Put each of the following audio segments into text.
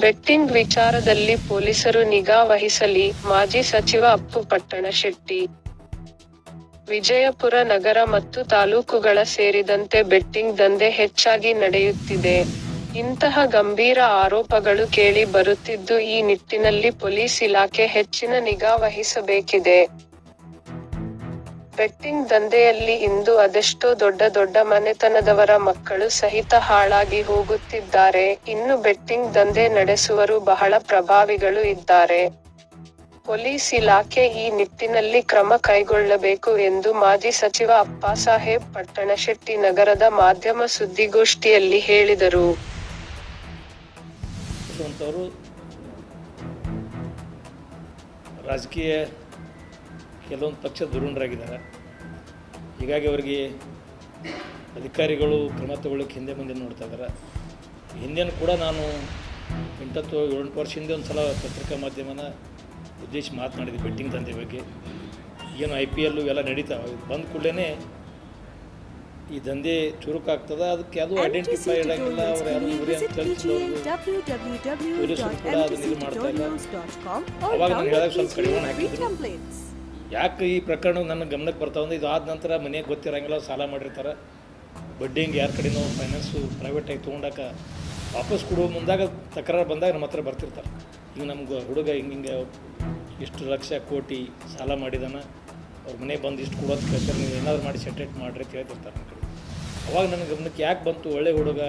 Betting ವಿಚಾರದಲ್ಲಿ ಪೊಲೀಸರು ನಿಗಾ ವಹಿಸಲಿ, ಮಾಜಿ ಸಚಿವ ಅಪ್ಪು ಪಟ್ಟಣಶೆಟ್ಟಿ ವಿಜಯಪುರ ನಗರ ಮತ್ತು ತಾಲೂಕುಗಳ ಸೇರಿದಂತೆ ಬೆಟ್ಟಿಂಗ್ ದಂಧೆ ಹೆಚ್ಚಾಗಿ ನಡೆಯುತ್ತಿದೆ. ಇಂತಹ ಗಂಭೀರ ಆರೋಪಗಳು ಕೇಳಿ ಬರುತ್ತಿದ್ದು, ಈ ನಿಟ್ಟಿನಲ್ಲಿ ಪೊಲೀಸ್ ಇಲಾಖೆ ಹೆಚ್ಚಿನ ನಿಗಾ ವಹಿಸಬೇಕಿದೆ. ಬೆಟ್ಟಿಂಗ್ ದಂಧೆಯಲ್ಲಿ ಇಂದು ಅದೆಷ್ಟೋ ದೊಡ್ಡ ದೊಡ್ಡ ಮನೆತನದವರ ಮಕ್ಕಳು ಸಹಿತ ಹಾಳಾಗಿ ಹೋಗುತ್ತಿದ್ದಾರೆ. ಇನ್ನು ಬೆಟ್ಟಿಂಗ್ ದಂಧೆ ನಡೆಸುವರು ಬಹಳ ಪ್ರಭಾವಿಗಳು ಇದ್ದಾರೆ. ಪೊಲೀಸ್ ಇಲಾಖೆ ಈ ನಿಟ್ಟಿನಲ್ಲಿ ಕ್ರಮ ಕೈಗೊಳ್ಳಬೇಕು ಎಂದು ಮಾಜಿ ಸಚಿವ ಅಪ್ಪಾಸಾಹೇಬ್ ಪಟ್ಟಣಶೆಟ್ಟಿ ನಗರದ ಮಾಧ್ಯಮ ಸುದ್ದಿಗೋಷ್ಠಿಯಲ್ಲಿ ಹೇಳಿದರು. ರಾಜಕೀಯ ಕೆಲವೊಂದು ಪಕ್ಷ ದುರುಣರಾಗಿದ್ದಾರೆ. ಹೀಗಾಗಿ ಅವರಿಗೆ ಅಧಿಕಾರಿಗಳು ಕ್ರಮ ತಗೊಳ್ಳೋಕೆ ಹಿಂದೆ ಮುಂದೆ ನೋಡ್ತಾ ಇದ್ದಾರೆ. ಹಿಂದೆನೂ ಕೂಡ ನಾನು ಎಂಟತ್ತು ಏಳೆಂಟು ವರ್ಷ ಹಿಂದೆ ಒಂದು ಸಲ ಪತ್ರಿಕಾ ಮಾಧ್ಯಮನ ಉದ್ದೇಶಿ ಮಾತನಾಡಿದ್ದೆ ಬೆಟ್ಟಿಂಗ್ ದಂಧೆ ಬಗ್ಗೆ. ಏನು ಐ ಪಿ ಎಲ್ಲು ಎಲ್ಲ ನಡೀತಾವೆ ಬಂದ ಕೂಡಲೇ ಈ ದಂಧೆ ಚುರುಕಾಗ್ತದ ಅದಕ್ಕೆ ಅದು ಐಡೆಂಟಿಫೈ ಇಡಂಗಿಲ್ಲ ಅವ್ರು ಯಾರು ಅಂತ ಪೊಲೀಸರು ಕೂಡ ಅದನ್ನ ಇದು ಮಾಡ್ತಾ ಇಲ್ಲ. ಅವಾಗ ನಾನು ಹೇಳಿದಾಗ ಸ್ವಲ್ಪ ಕಡಿಮೆ ಹಾಕಿದ್ರು. ಯಾಕೆ ಈ ಪ್ರಕರಣ ನನ್ನ ಗಮನಕ್ಕೆ ಬರ್ತಾವಂದ್ರೆ ಇದು? ಆದ ನಂತರ ಮನೆಗೆ ಗೊತ್ತಿರಂಗಿಲ್ಲ, ಸಾಲ ಮಾಡಿರ್ತಾರೆ. ಬಡ್ಡಿ ಹಿಂಗೆ ಯಾರ ಕಡೆನೋ ಫೈನಾನ್ಸು ಪ್ರೈವೇಟಾಗಿ ತೊಗೊಂಡಾಕ ವಾಪಸ್ ಕೊಡುವ ಮುಂದಾಗ ತಕರಾರು ಬಂದಾಗ ನಮ್ಮ ಹತ್ರ ಬರ್ತಿರ್ತಾರೆ. ಈಗ ನಮ್ಗೆ ಹುಡುಗ ಹಿಂಗೆ ಹಿಂಗೆ ಇಷ್ಟು ಲಕ್ಷ ಕೋಟಿ ಸಾಲ ಮಾಡಿದಾನ, ಅವ್ರ ಮನೆಗೆ ಬಂದು ಇಷ್ಟು ಕೊಡೋದು ಕೇಳ್ತಾರೆ ನೀವು ಏನಾದ್ರು ಮಾಡಿ ಸೆಟ್ರೇಟ್ ಮಾಡಿರಿ ಅಂತ ಹೇಳ್ತಿರ್ತಾರೆ ಕಡೆ. ಅವಾಗ ನನ್ನ ಗಮನಕ್ಕೆ ಯಾಕೆ ಬಂತು? ಒಳ್ಳೆ ಹುಡುಗ,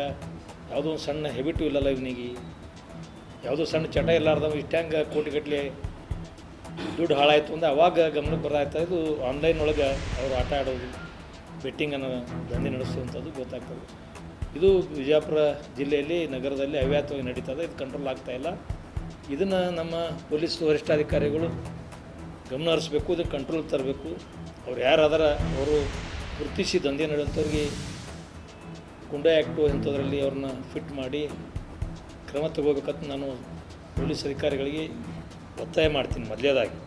ಯಾವುದೋ ಒಂದು ಸಣ್ಣ ಹೆಬಿಟು ಇಲ್ಲಲ್ಲ ಇವನಿಗೆ. ಯಾವುದೋ ಸಣ್ಣ ಚಟ ಇಲ್ಲಾರ್ದವ ಹೆಂಗೆ ಕೋಟಿಗಟ್ಟಲೆ ದುಡ್ಡು ಹಾಳಾಯಿತು ಅಂದರೆ ಅವಾಗ ಗಮನಕ್ಕೆ ಬರ್ತಾ ಇದು ಆನ್ಲೈನ್ ಒಳಗೆ ಅವರು ಆಟ ಆಡೋದು ಬೆಟ್ಟಿಂಗನ್ನು ದಂಧೆ ನಡೆಸುವಂಥದ್ದು ಗೊತ್ತಾಗ್ತದೆ. ಇದು ವಿಜಯಪುರ ಜಿಲ್ಲೆಯಲ್ಲಿ, ನಗರದಲ್ಲಿ ಅವ್ಯಾತವಾಗಿ ನಡೀತದೆ ಇದು. ಕಂಟ್ರೋಲ್ ಆಗ್ತಾ ಇಲ್ಲ. ಇದನ್ನು ನಮ್ಮ ಪೊಲೀಸ್ ವರಿಷ್ಠಾಧಿಕಾರಿಗಳು ಗಮನ ಹರಿಸ್ಬೇಕು, ಇದಕ್ಕೆ ಕಂಟ್ರೋಲ್ ತರಬೇಕು. ಅವ್ರು ಯಾರಾದರ ಅವರು ಗುರುತಿಸಿ ದಂಧೆ ನಡೆಯುವಂಥವ್ರಿಗೆ ಕುಂಡ ಆ್ಯಕ್ಟು ಇಂಥದ್ರಲ್ಲಿ ಅವ್ರನ್ನ ಫಿಟ್ ಮಾಡಿ ಕ್ರಮ ತಗೋಬೇಕಂತ ನಾನು ಪೊಲೀಸ್ ಅಧಿಕಾರಿಗಳಿಗೆ ಒತ್ತಾಯ ಮಾಡ್ತೀನಿ ಮೊದಲೇದಾಗಿ